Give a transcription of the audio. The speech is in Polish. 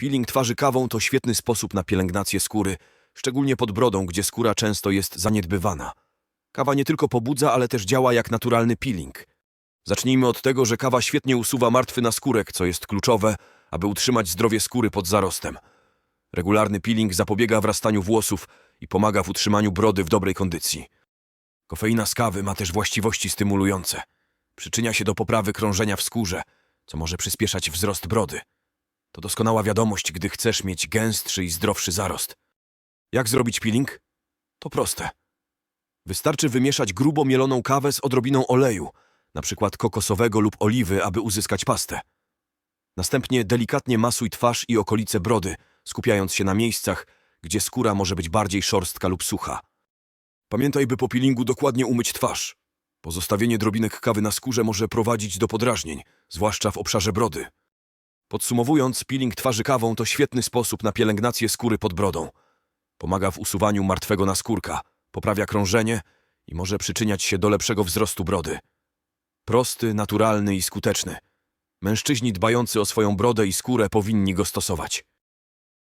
Peeling twarzy kawą to świetny sposób na pielęgnację skóry, szczególnie pod brodą, gdzie skóra często jest zaniedbywana. Kawa nie tylko pobudza, ale też działa jak naturalny peeling. Zacznijmy od tego, że kawa świetnie usuwa martwy naskórek, co jest kluczowe, aby utrzymać zdrowie skóry pod zarostem. Regularny peeling zapobiega wrastaniu włosów i pomaga w utrzymaniu brody w dobrej kondycji. Kofeina z kawy ma też właściwości stymulujące. Przyczynia się do poprawy krążenia w skórze, co może przyspieszać wzrost brody. To doskonała wiadomość, gdy chcesz mieć gęstszy i zdrowszy zarost. Jak zrobić peeling? To proste. Wystarczy wymieszać grubo mieloną kawę z odrobiną oleju, przykład kokosowego lub oliwy, aby uzyskać pastę. Następnie delikatnie masuj twarz i okolice brody, skupiając się na miejscach, gdzie skóra może być bardziej szorstka lub sucha. Pamiętaj, by po peelingu dokładnie umyć twarz. Pozostawienie drobinek kawy na skórze może prowadzić do podrażnień, zwłaszcza w obszarze brody. Podsumowując, peeling twarzy kawą to świetny sposób na pielęgnację skóry pod brodą. Pomaga w usuwaniu martwego naskórka, poprawia krążenie i może przyczyniać się do lepszego wzrostu brody. Prosty, naturalny i skuteczny. Mężczyźni dbający o swoją brodę i skórę powinni go stosować.